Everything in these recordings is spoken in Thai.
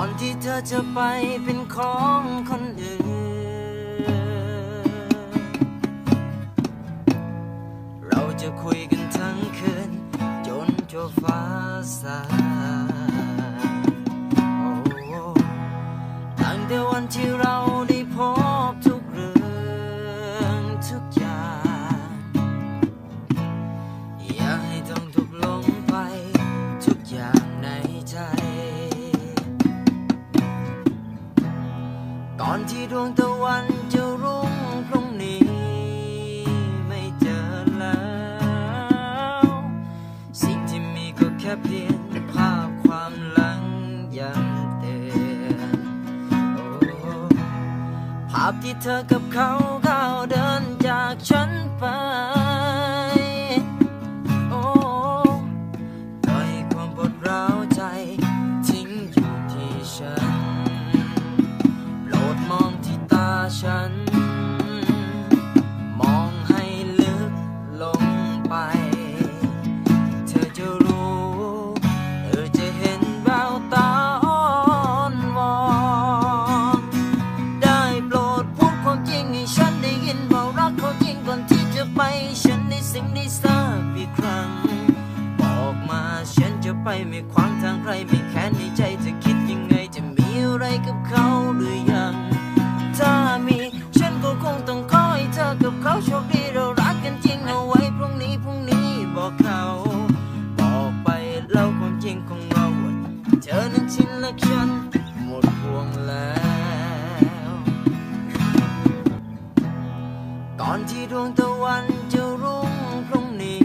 อนที่เธอจะไปเป็นของคนอื่น เราจะคุยกันทั้งคืน จนจบฟ้าสางโอ้ตั้งแต่วันที่เราได้พบทุกเรื่องทุกอย่าง ที่ดวงตะวันจะรุ่งพรุ่งนี้ ไม่เจอแล้ว สิ่งที่มีก็แค่เพียงภาพความหลังยังเตือนภาพที่เธอกับเขาก้าวเดิน ไป เธอจะรู้ เธอจะเห็นแววตาอ่อนวอนได้โปรดพูดความจริงให้ฉันได้ยินว่ารักเขาจริงก่อนที่จะไป ฉันได้สิ่งได้ทราบอีกครั้ง บอกมาฉันจะไปไม่ขวางทางใครไม่แค้นในใจจะคิดยังไงจะมีอะไรกับเขา นั้นชินและฉันหมดห่วงแล้ว ก่อนที่ดวงตะวันจะรุ่งพรุ่งนี้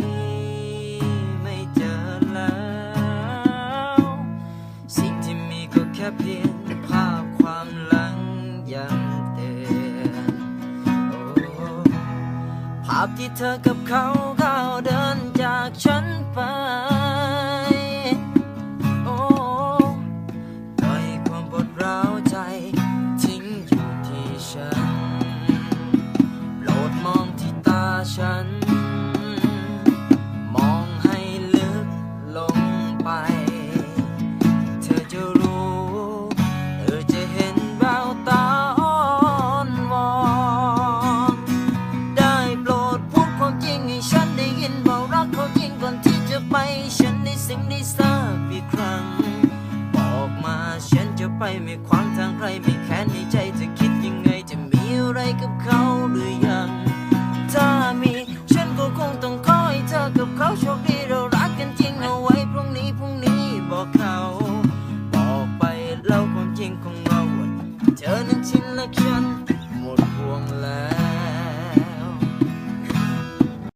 ไม่เจอแล้ว สิ่งที่มีก็แค่เพียงภาพความหลังยังเตือนภาพที่เธอกับเขาก้าวเดินจากฉันไป ยินว่ารักเขาจริงก่อนที่จะไป ฉันได้สิ่งได้ทราบอีกครั้ง บอกมาฉันจะไปไม่ควางทางใครไม่แค้นในใจจะคิดยังไงจะมีอะไรกับเขาหรือยัง ถ้ามีฉันก็คงต้องคอยเธอกับเขาโชคดีเรารักกันจริงเอาไว้พรุ่งนี้พรุ่งนี้บอกเขา บอกไปแล้วความจริงของเราเธอนั้นชินและฉัน